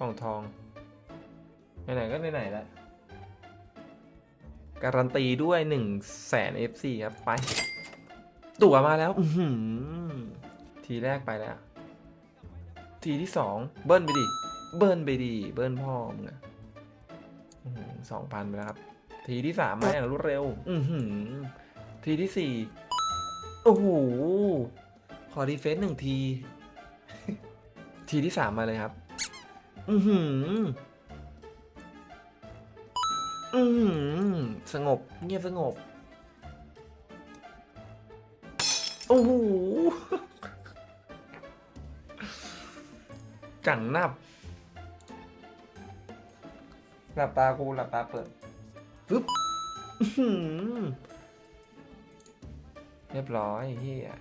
กล่องทองไหนๆก็ไหนๆแล้วการันตีด้วยหนึ่งแสน FC ครับ ไป ตั๋วมาแล้วทีแรกไปแล้ว ทีที่สองเบิ้ลไปดิ เบิ้ลไปดิ เบิ้ลพ่อมึงอะสองพันไปแล้วครับ ทีที่สามมาอย่างรวดเร็ว อืทีที่สี่โอ้โห ขอดีเฟนส์หนึ่งที ทีที่สามมาเลยครับ อือหือ อือหือ สงบ เงียบสงบ โอ้โห จังนับ หลับตากูหลับตาเปิดปึ๊บเรียบร้อยเฮีย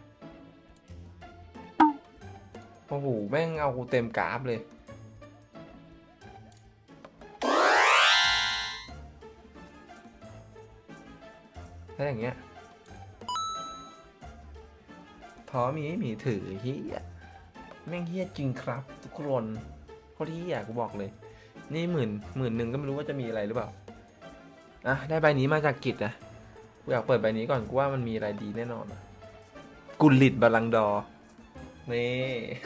โอ้โห แม่งเอากูเต็มกราฟเลย ถ้าอย่างเงี้ยพอมีมีถือเฮียแม่งเฮียจริงครับ ทุกคนโคตรเฮียกูบอกเลย นี่หมื่นหมื่นหนึ่งก็ไม่รู้ว่าจะมีอะไรหรือเปล่าอะได้ใบนี้มาจากกิจนะกูอยากเปิดใบนี้ก่อนกูว่ามันมีอะไรดีแน่นอนอะกุลิตบาลังดอนี่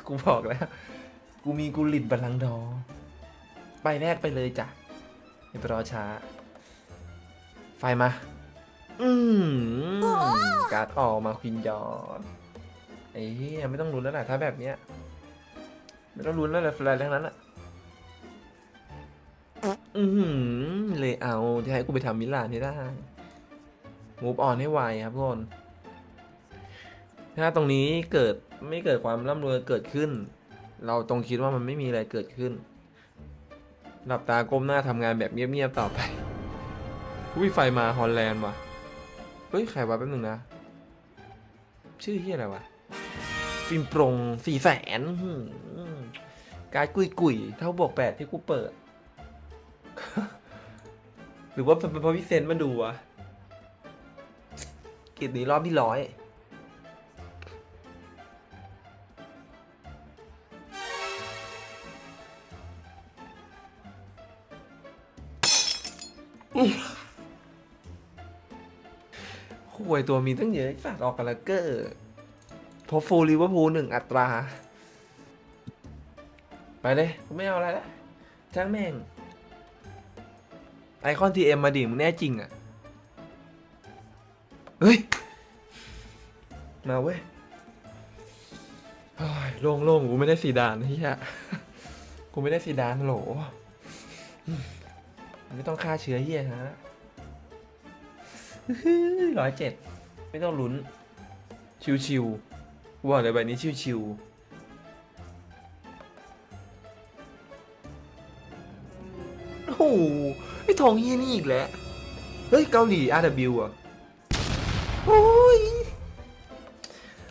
กูบอกแล้ว กูมีกุลิตบาลังดอใบแรกไปเลยจ้ะอย่าไปรอช้า ไฟมา อืมการ์ดออกมาควินยอดไอ้เหี้ยไม่ต้องลุ้นแล้วแหละถ้าแบบเนี้ยไม่ต้องลุ้นแล้วแหละอะไรทั้งนั้นอะอือหือเลยเอาจะให้กูไปทำมิลานให้ได้มูฟออนให้ไวครับทุกคนถ้าตรงนี้เกิดไม่เกิดความร่ำรวยเกิดขึ้น เราตรงคิดว่ามันไม่มีอะไรเกิดขึ้น หลับตาก้มหน้าทำงานแบบเงียบๆต่อไปวิไฟมาฮอลแลนด์ว่ะ เฮ้ยใครวะแป๊บนึงนะ ชื่อที่อะไรวะ ฟิล์มโปรงสี่แสนการกุยกุยๆเท่าบวกแปดที่กูเปิด หรือว่าเป็นเพราะพี่เซนมาดูวะกิจนี้รอบที่ร้อย ห่วยตัวมีตั้งเยอะฝากออกกันละเกอร์พอฟูลิเวอร์พูลหนึ่งอัตรา ไปเลยผมไม่เอาอะไรแล้วช่างแม่ง ไอคอนทีเอ็มมาดิมึงแน่จริงอะ่ะ เฮ้ย มาเว้ยโอ้ยโล่งโล่งกูไม่ได้สีดานที่ฮะกูไม่ได้สีดานโหลไม่ต้องฆ่าเชื้อเฮียฮะ ร้อยเจ็ดไม่ต้องลุ้น ชิวๆกูบอกเลยใบนี้ชิวๆโอ้โหไอ้ทองเฮียนี่อีกแล้ว เฮ้ย เกาหลี RW อะ โอ้ย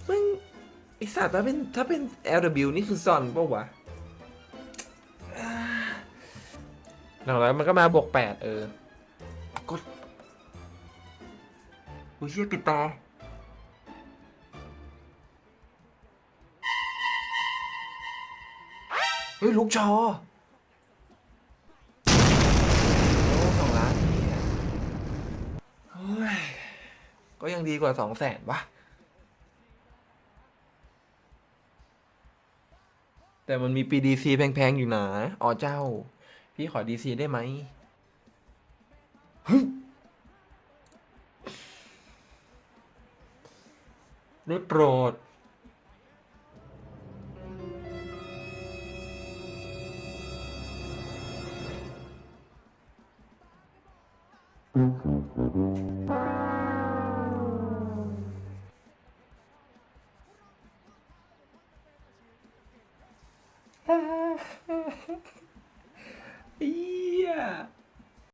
มันไอสัตว์ถ้าเป็นถ้าเป็น LW นี่คือซอนปะวะอ่าหลังแล้วมันก็มาบวกแปดเออกด อ้ยเชี่ยปิดตาเฮ้ยลูกชอโอ้สองล้านเนี่ยเฮ้ยก็ยังดีกว่าสองแสนวะแต่มันมี PDC แพงๆ อยู่นะอ๋อเจ้า พี่ขอ DC ได้ไหมฮึ ได้โปรดเ